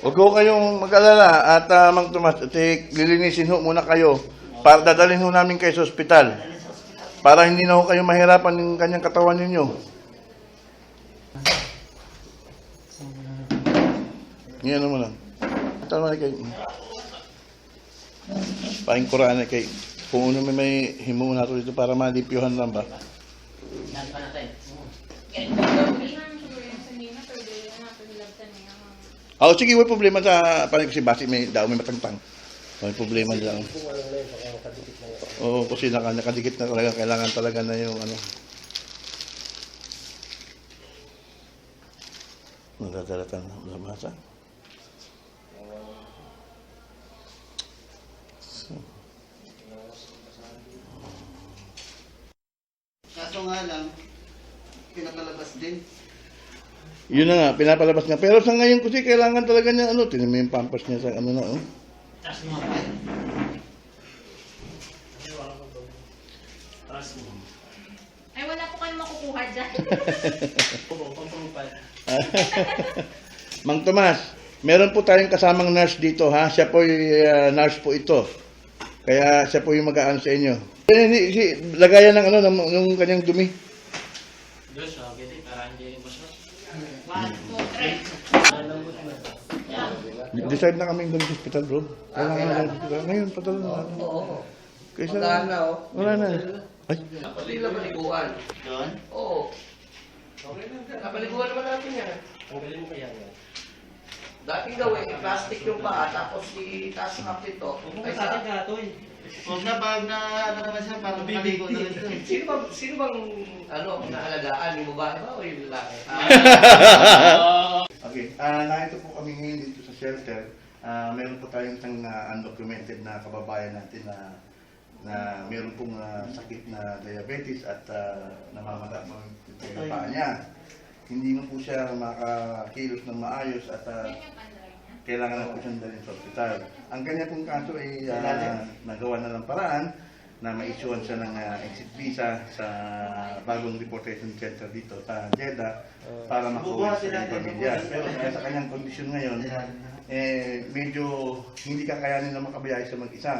Huwag ko kayong mag-alala at uh, Mang Tomas, at eh, lilinisin ho muna kayo para dadalhin ho namin kayo sa ospital. Para hindi na ho kayo mahirapan yung kanyang katawan ninyo. Ngayon mo lang. Tama na kayo. Paing kuraan na kay kung ano may may himo na to dito para malipyuhan lang ba. Yan pa natin. Oh, sige, may problema sa panig kasi basi may daw may matangtang. May problema diyan. Oo, kasi naka, nakadikit na talaga kailangan talaga na yung ano. Nagdadalatan na masa. Kaso nga lang, pinapalabas din. Yun na nga, pinapalabas nga. Pero sa ngayon kasi kailangan talaga niya ano, tinan mo yung pampers niya sa ano na oh. Ay, wala po kayong makukuha dyan. Mang Tomas, meron po tayong kasamang nurse dito ha. Siya po yung nurse po ito. Kaya siya po yung mag-aan sa inyo. Eh, si, si, lagayan ng ano, ng, ng kanyang dumi. Doon siya, Decide na kami doon sa hospital, bro. Kailangan na sa hospital. Ngayon, padala na. Oo. Kaysa, Magdaan na, oh. wala na. Ay, Hindi na paliguan. Doon? Oo. Napaliguan naman natin yan. Tanggalin mo kaya yan. Dating gawin, plastic yung paa, tapos itaas ng kapito. Huwag Ay, sa akin ka, Toy. Huwag na pag na ano naman siya, parang maligo na rin siya. Sino bang, sino bang, ano, naalagaan? Yung babae ba o yung lalaki? Okay, ah narito po kami ngayon dito sa shelter. Ah meron po tayong isang ah, undocumented na kababayan natin na na meron pong ah, sakit na diabetes at uh, namamaga mo yung paa niya. Hindi mo po siya makakilos ng maayos at ah, kailangan na po siyang dalhin sa ospital. Ang kanya pong kaso ay ah, nagawa na ng paraan na ma-issuean siya ng ah, exit visa sa bagong deportation center dito sa Jeddah para makauwi sa kanyang pamilya. Pero sa kanyang kondisyon ngayon, eh, medyo hindi kakayanin na makabiyahe sa mag-isa.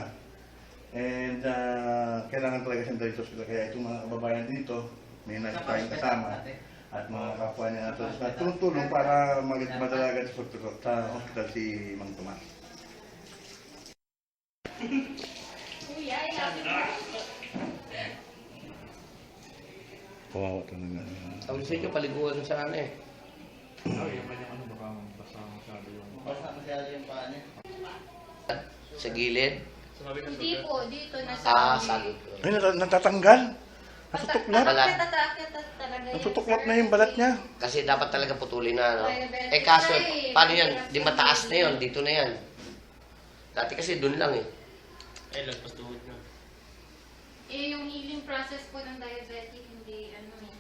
And ah, kailangan talaga siyang dalhin sa ospital. Kaya itong mga kababayan dito, may nasa tayong kasama at mga kapwa niya natin na tumutulong para mag- madala agad sa hospital, sa hospital si Mang Tomas. Kuya, I love you. Kawawa talaga. Sabi sa inyo, paliguan sa ano eh. Basta masyado yung paa niya. Sa gilid. Hindi po, dito nasa... Ah, sagot ko. Ay, nat- natatanggal. Natutuklap. Balat. Natatakit talaga yan, Natutuklap sir. na yung balat niya. Kasi dapat talaga putulin na, no? Eh kaso, paano yan? Di mataas na yun, dito na yan. Dati kasi dun lang eh. Ay, lagpas tuhod na. Eh, yung healing process po ng diabetic, hindi, ano eh.